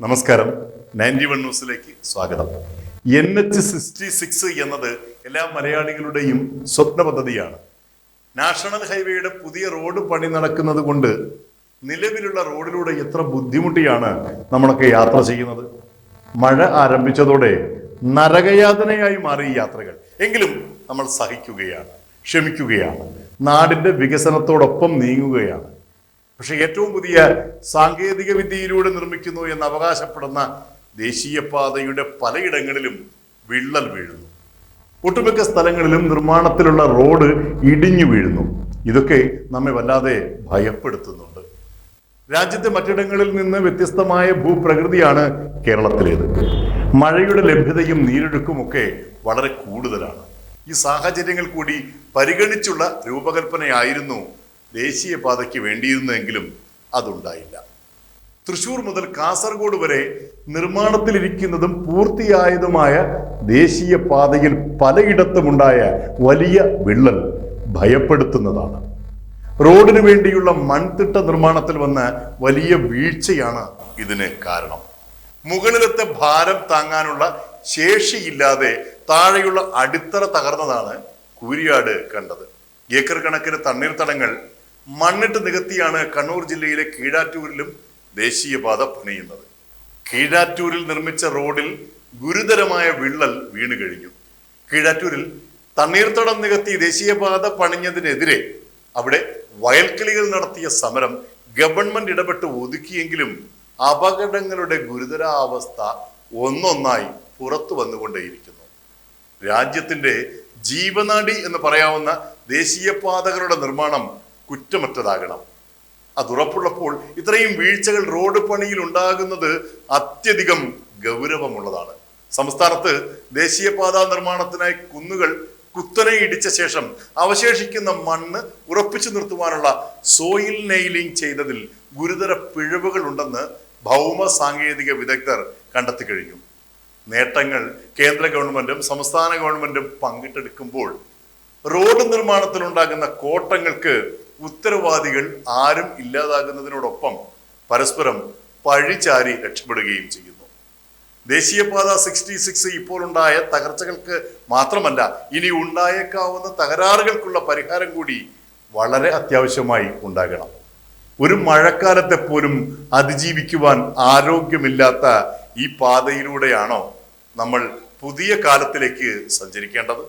നമസ്കാരം. Ninety one ന്യൂസിലേക്ക് സ്വാഗതം. എൻ എച്ച് സിക്സ്റ്റി സിക്സ് എന്നത് എല്ലാ മലയാളികളുടെയും സ്വപ്ന പദ്ധതിയാണ്. നാഷണൽ ഹൈവേയുടെ പുതിയ റോഡ് പണി നടക്കുന്നത് കൊണ്ട് നിലവിലുള്ള റോഡിലൂടെ എത്ര ബുദ്ധിമുട്ടിയാണ് നമ്മളൊക്കെ യാത്ര ചെയ്യുന്നത്? മഴ ആരംഭിച്ചതോടെ നരകയാതനയായി മാറി യാത്രകൾ. എങ്കിലും നമ്മൾ സഹിക്കുകയാണ് ക്ഷമിക്കുകയാണ്. നാടിന്റെ വികസനത്തോടൊപ്പം നീങ്ങുകയാണ്. പക്ഷെ ഏറ്റവും പുതിയ സാങ്കേതിക വിദ്യയിലൂടെ നിർമ്മിക്കുന്നു എന്ന് അവകാശപ്പെടുന്ന ദേശീയപാതയുടെ പലയിടങ്ങളിലും വിള്ളൽ വീഴുന്നു. ഒട്ടുമിക്ക സ്ഥലങ്ങളിലും നിർമ്മാണത്തിലുള്ള റോഡ് ഇടിഞ്ഞു വീഴുന്നു. ഇതൊക്കെ നമ്മെ വല്ലാതെ ഭയപ്പെടുത്തുന്നുണ്ട്. രാജ്യത്തെ മറ്റിടങ്ങളിൽ നിന്ന് വ്യത്യസ്തമായ ഭൂപ്രകൃതിയാണ് കേരളത്തിലേത്. മഴയുടെ ലഭ്യതയും നീരൊഴുക്കുമൊക്കെ വളരെ കൂടുതലാണ്. ഈ സാഹചര്യങ്ങൾ കൂടി പരിഗണിച്ചുള്ള രൂപകൽപ്പനയായിരുന്നു ദേശീയപാതയ്ക്ക് വേണ്ടിയിരുന്നെങ്കിലും അതുണ്ടായില്ല. തൃശൂർ മുതൽ കാസർഗോഡ് വരെ നിർമ്മാണത്തിലിരിക്കുന്നതും പൂർത്തിയായതുമായ ദേശീയപാതയിൽ പലയിടത്തുമുണ്ടായ വലിയ വിള്ളൽ ഭയപ്പെടുത്തുന്നതാണ്. റോഡിന് വേണ്ടിയുള്ള മൺതിട്ട നിർമ്മാണത്തിൽ വന്ന വലിയ വീഴ്ചയാണ് ഇതിന് കാരണം. മുകളിലത്തെ ഭാരം താങ്ങാനുള്ള ശേഷിയില്ലാതെ താഴെയുള്ള അടിത്തറ തകർന്നതാണ് കൂരിയാട് കണ്ടത്. ഏക്കർ കണക്കിന് തണ്ണീർത്തടങ്ങൾ മണ്ണിട്ട് നികത്തിയാണ് കണ്ണൂർ ജില്ലയിലെ കീഴാറ്റൂരിലും ദേശീയപാത പണിയുന്നത്. കീഴാറ്റൂരിൽ നിർമ്മിച്ച റോഡിൽ ഗുരുതരമായ വിള്ളൽ വീണു കഴിഞ്ഞു. കീഴാറ്റൂരിൽ തണ്ണീർത്തടം നികത്തി ദേശീയപാത പണിഞ്ഞതിനെതിരെ അവിടെ വയൽക്കിളികൾ നടത്തിയ സമരം ഗവൺമെന്റ് ഇടപെട്ട് ഒതുക്കിയെങ്കിലും അപകടങ്ങളുടെ ഗുരുതരാവസ്ഥ ഒന്നൊന്നായി പുറത്തു വന്നുകൊണ്ടേയിരിക്കുന്നു. രാജ്യത്തിന്റെ ജീവനാടി എന്ന് പറയാവുന്ന ദേശീയപാതകളുടെ നിർമ്മാണം കുറ്റമറ്റതാകണം. അതുറപ്പുള്ളപ്പോൾ ഇത്രയും വീഴ്ചകൾ റോഡ് പണിയിൽ ഉണ്ടാകുന്നത് അത്യധികം ഗൗരവമുള്ളതാണ്. സംസ്ഥാനത്ത് ദേശീയപാതാ നിർമ്മാണത്തിനായി കുന്നുകൾ കുത്തനെ ഇടിച്ച ശേഷം അവശേഷിക്കുന്ന മണ്ണ് ഉറപ്പിച്ചു നിർത്തുവാനുള്ള സോയിൽ നെയിലിംഗ് ചെയ്തതിൽ ഗുരുതര പിഴവുകൾ ഉണ്ടെന്ന് ഭൗമ സാങ്കേതിക വിദഗ്ധർ കണ്ടെത്തി കഴിഞ്ഞു. നേട്ടങ്ങൾ കേന്ദ്ര ഗവൺമെന്റും സംസ്ഥാന ഗവൺമെന്റും പങ്കിട്ടെടുക്കുമ്പോൾ റോഡ് നിർമ്മാണത്തിലുണ്ടാകുന്ന കോട്ടങ്ങൾക്ക് ഉത്തരവാദികൾ ആരും ഇല്ലാതാകുന്നതിനോടൊപ്പം പരസ്പരം പഴിചാരി രക്ഷപ്പെടുകയും ചെയ്യുന്നു. ദേശീയപാത സിക്സ്റ്റി സിക്സ് ഇപ്പോൾ ഉണ്ടായ തകർച്ചകൾക്ക് മാത്രമല്ല ഇനി ഉണ്ടായേക്കാവുന്ന തകരാറുകൾക്കുള്ള പരിഹാരം കൂടി വളരെ അത്യാവശ്യമായി ഉണ്ടാകണം. ഒരു മഴക്കാലത്തെ പോലും അതിജീവിക്കുവാൻ ആരോഗ്യമില്ലാത്ത ഈ പാതയിലൂടെയാണോ നമ്മൾ പുതിയ കാലത്തിലേക്ക് സഞ്ചരിക്കേണ്ടത്?